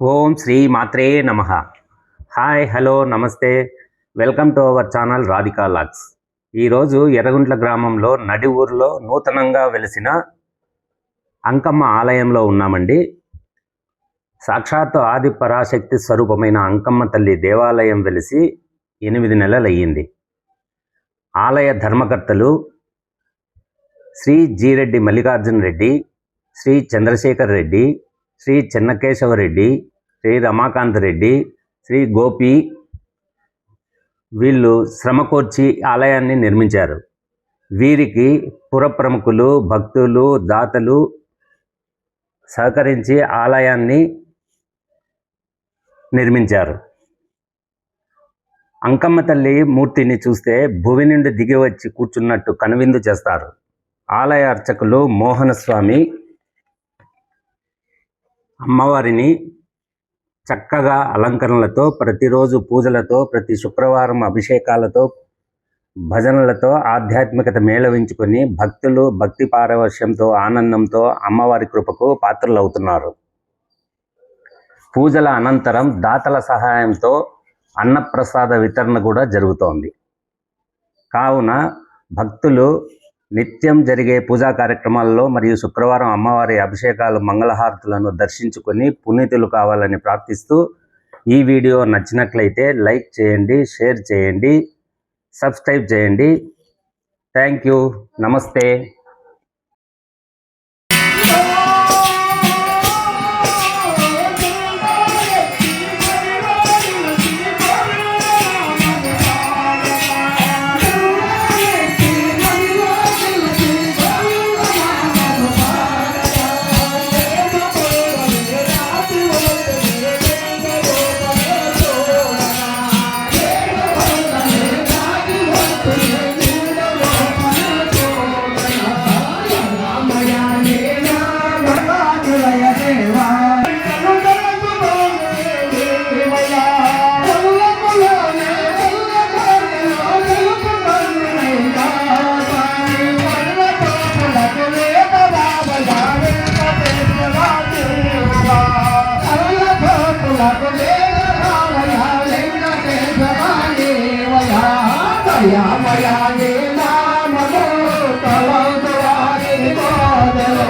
ఓం శ్రీ మాత్రే నమ. Hi hello నమస్తే. Welcome to our channel Radhika lakhs. ఈరోజు ఎర్రగుంట్ల గ్రామంలో నడి ఊరిలో నూతనంగా వెలిసిన అంకమ్మ ఆలయంలో ఉన్నామండి. సాక్షాత్తు ఆది పరాశక్తి స్వరూపమైన అంకమ్మ తల్లి దేవాలయం వెలిసి ఎనిమిది నెలలు అయ్యింది ఆలయ ధర్మకర్తలు శ్రీ జీరెడ్డి మల్లికార్జున రెడ్డి శ్రీ చంద్రశేఖర్ రెడ్డి శ్రీ చెన్నకేశవరెడ్డి శ్రీ రమాకాంత్ రెడ్డి శ్రీ గోపి వీళ్ళు శ్రమకూర్చి ఆలయాన్ని నిర్మించారు. వీరికి పురప్రముఖులు భక్తులు దాతలు సహకరించి ఆలయాన్ని నిర్మించారు. అంకమ్మ తల్లి మూర్తిని చూస్తే భువి నుండి దిగి వచ్చి కూర్చున్నట్టు కనువిందు చేస్తారు. ఆలయ అర్చకులు మోహనస్వామి అమ్మవారిని చక్కగా అలంకరణలతో ప్రతిరోజు పూజలతో ప్రతి శుక్రవారం అభిషేకాలతో భజనలతో ఆధ్యాత్మికత మేళవించుకొని భక్తులు భక్తి పారవశ్యంతో ఆనందంతో అమ్మవారి కృపకు పాత్రలవుతున్నారు. పూజల అనంతరం దాతల సహాయంతో అన్నప్రసాద వితరణ కూడా జరుగుతోంది. కావున భక్తులు నిత్యం జరిగే పూజా కార్యక్రమాల్లో మరియు శుక్రవారం అమ్మవారి అభిషేకాలు మంగళహారతులను దర్శించుకొని పునీతులు కావాలని ప్రార్థిస్తూ ఈ వీడియో నచ్చినట్లయితే లైక్ చేయండి షేర్ చేయండి సబ్స్క్రైబ్ చేయండి. Thank you. నమస్తే. dela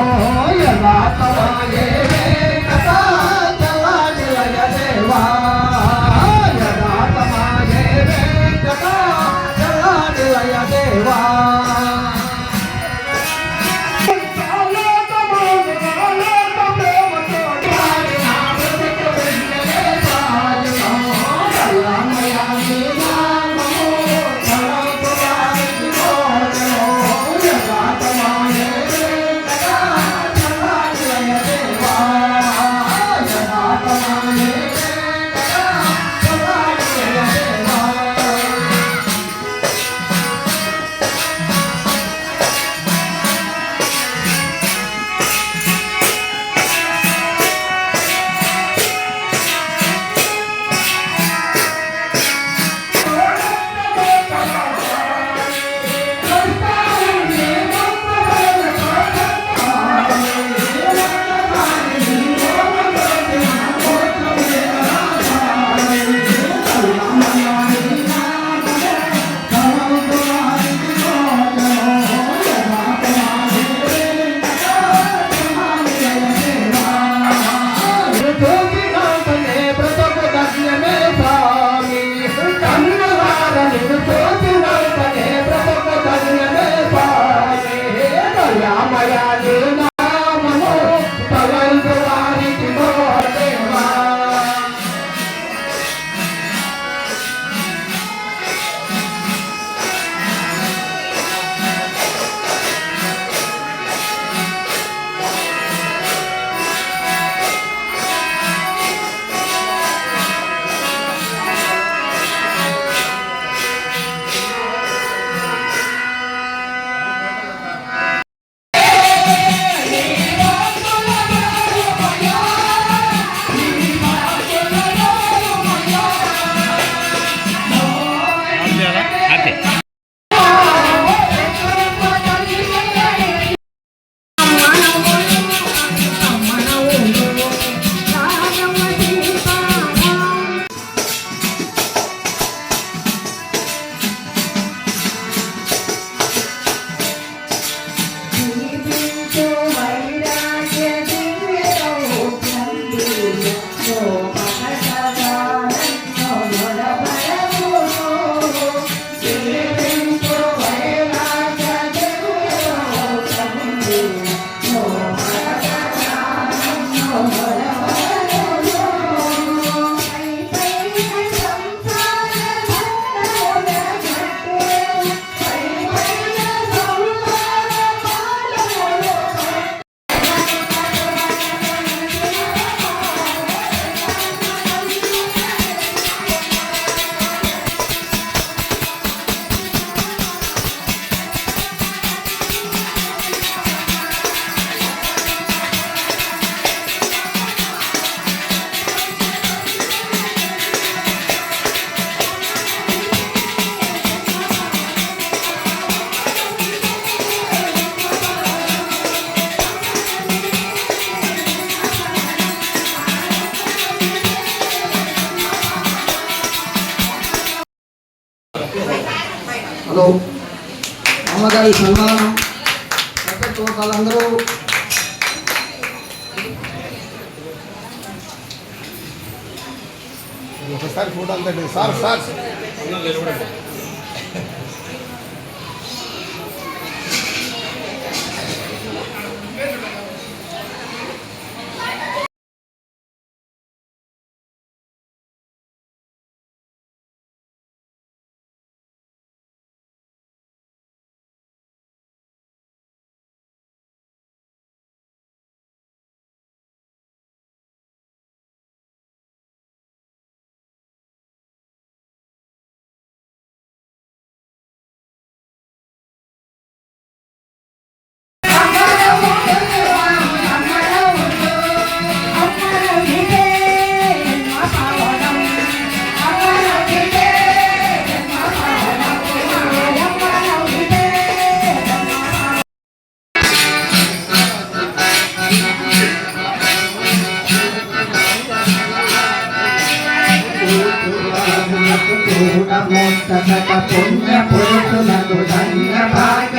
కార్యక్రమంలో అమ్మగారి సన్మానం. వాళ్ళందరూ ఒకసారి ఫోటో అంతా సార్ సార్. พุทธูนะโมตัสสะปุญญะพุทธะนะโตสัญญะภาย